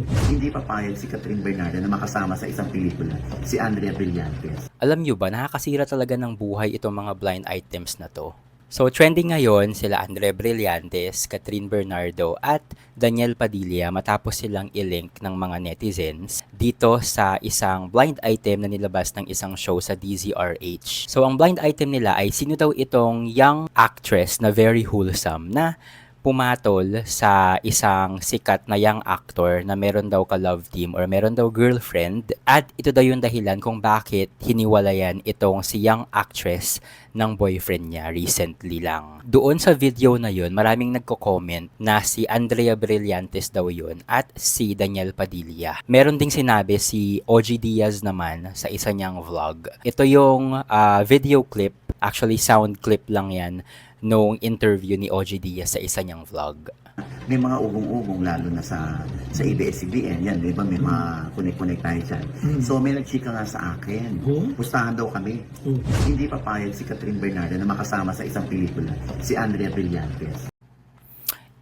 Hindi papayag si Catherine Bernardo na makasama sa isang pelikula si Andrea Brillantes. Alam nyo ba, nakakasira talaga ng buhay itong mga blind items na to. So, trending ngayon sila Andre Brillantes, Catherine Bernardo at Daniel Padilla matapos silang ilink ng mga netizens dito sa isang blind item na nilabas ng isang show sa DZRH. So, ang blind item nila ay sino daw itong young actress na very wholesome na pumatol sa isang sikat na young actor na meron daw ka-love team or meron daw girlfriend at ito daw yung dahilan kung bakit hiniwalayan itong si young actress ng boyfriend niya recently lang. Doon sa video na yun, maraming nagko-comment na si Andrea Brillantes daw yun at si Daniel Padilla. Meron ding sinabi si OG Diaz naman sa isa niyang vlog. Ito yung ah, video clip, actually sound clip lang yan, nung interview ni OG Diaz sa isa niyang vlog. May mga ugong-ugong lalo na sa sa ABS-CBN. Yan, di ba? May mga connect-connect tayo dyan. So may nagchika nga sa akin. Oh? Pustahan daw kami. Oh. Hindi papayag si Catherine Bernardo na makasama sa isang pelikula si Andrea Brillantes.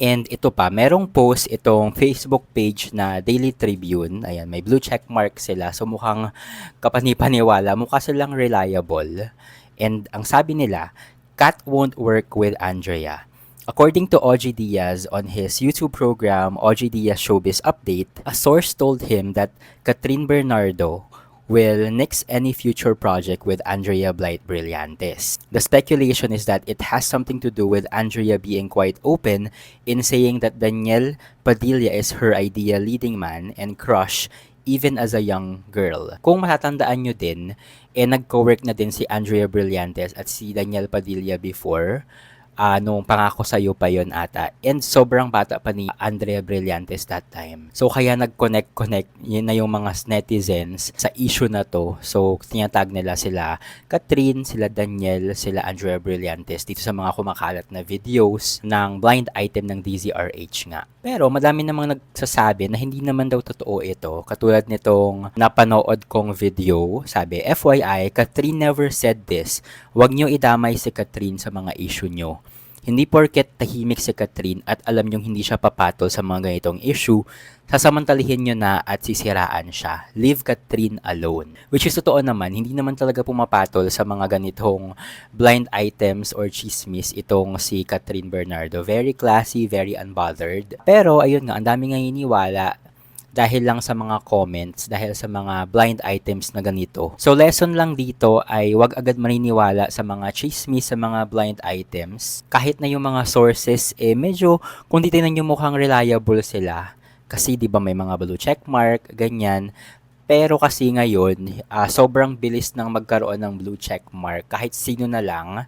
And ito pa, merong post itong Facebook page na Daily Tribune. Ayan, may blue check mark sila. So mukhang kapanipaniwala, mukha silang reliable. And ang sabi nila, Cat won't work with Andrea. According to OG Diaz on his YouTube program, OG Diaz Showbiz Update, a source told him that Catherine Bernardo will nix any future project with Andrea Blight Brillantes. The speculation is that it has something to do with Andrea being quite open in saying that Daniel Padilla is her ideal leading man and crush even as a young girl. Kung matatandaan nyo din, eh nagko-work na din si Andrea Brillantes at si Daniel Padilla before ah nung pangako sa'yo pa yon ata. And sobrang bata pa ni Andrea Brillantes that time. So kaya nag-connect-connect yun na yung mga netizens sa issue na to. So tinatag nila sila Catherine, sila Daniel, sila Andrea Brillantes dito sa mga kumakalat na videos ng blind item ng DZRH nga. Pero madami namang nagsasabi na hindi naman daw totoo ito. Katulad nitong napanood kong video, sabi, FYI, Catherine never said this. Huwag nyo idamay si Catherine sa mga issue nyo. Hindi porket tahimik si Catherine at alam nyong hindi siya papatol sa mga ganitong issue, sasamantalihin nyo na at sisiraan siya. Leave Catherine alone. Which is totoo naman, hindi naman talaga pumapatol sa mga ganitong blind items or chismis itong si Catherine Bernardo. Very classy, very unbothered. Pero ayun nga, ang dami nga iniwala dahil lang sa mga comments, dahil sa mga blind items na ganito. So lesson lang dito ay wag agad maniniwala sa mga chismis, sa mga blind items. Kahit na yung mga sources, eh medyo kung titignan nyo mukhang reliable sila. Kasi di ba may mga blue check mark, ganyan. Pero kasi ngayon, ah, sobrang bilis nang magkaroon ng blue check mark. Kahit sino na lang,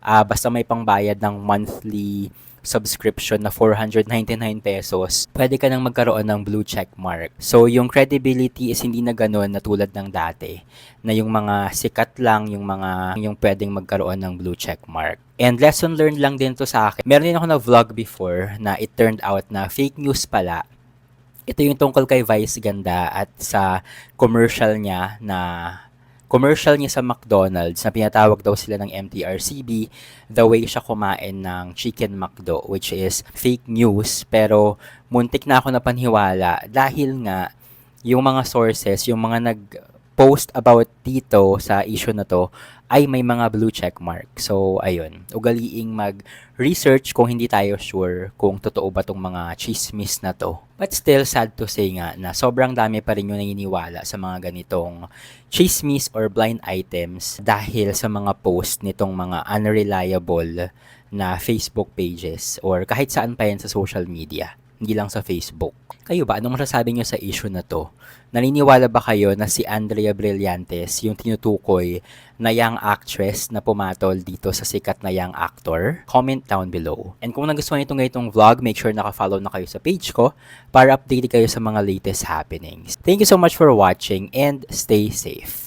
ah, basta may pangbayad ng monthly subscription na 499 pesos, pwede ka nang magkaroon ng blue check mark. So, yung credibility is hindi na ganun na tulad ng dati, na yung mga sikat lang, yung mga yung pwedeng magkaroon ng blue check mark. And lesson learned lang din to sa akin. Meron din ako na vlog before na it turned out na fake news pala. Ito yung tungkol kay Vice Ganda at sa commercial niya na commercial niya sa McDonald's na pinatawag daw sila ng MTRCB the way siya kumain ng chicken McDo which is fake news pero muntik na ako napanhiwala dahil nga yung mga sources, yung mga nag post about dito sa issue na to ay may mga blue check mark. So, ayun. Ugaliing mag-research kung hindi tayo sure kung totoo ba tong mga chismis na to. But still, sad to say nga na sobrang dami pa rin yung naniniwala sa mga ganitong chismis or blind items dahil sa mga post nitong mga unreliable na Facebook pages or kahit saan pa yan sa social media hindi lang sa Facebook. Kayo ba, anong masasabi nyo sa issue na to? Naniniwala ba kayo na si Andrea Brillantes yung tinutukoy na young actress na pumatol dito sa sikat na young actor? Comment down below. And kung nagustuhan nyo itong ganitong vlog, make sure naka-follow na kayo sa page ko para update kayo sa mga latest happenings. Thank you so much for watching and stay safe.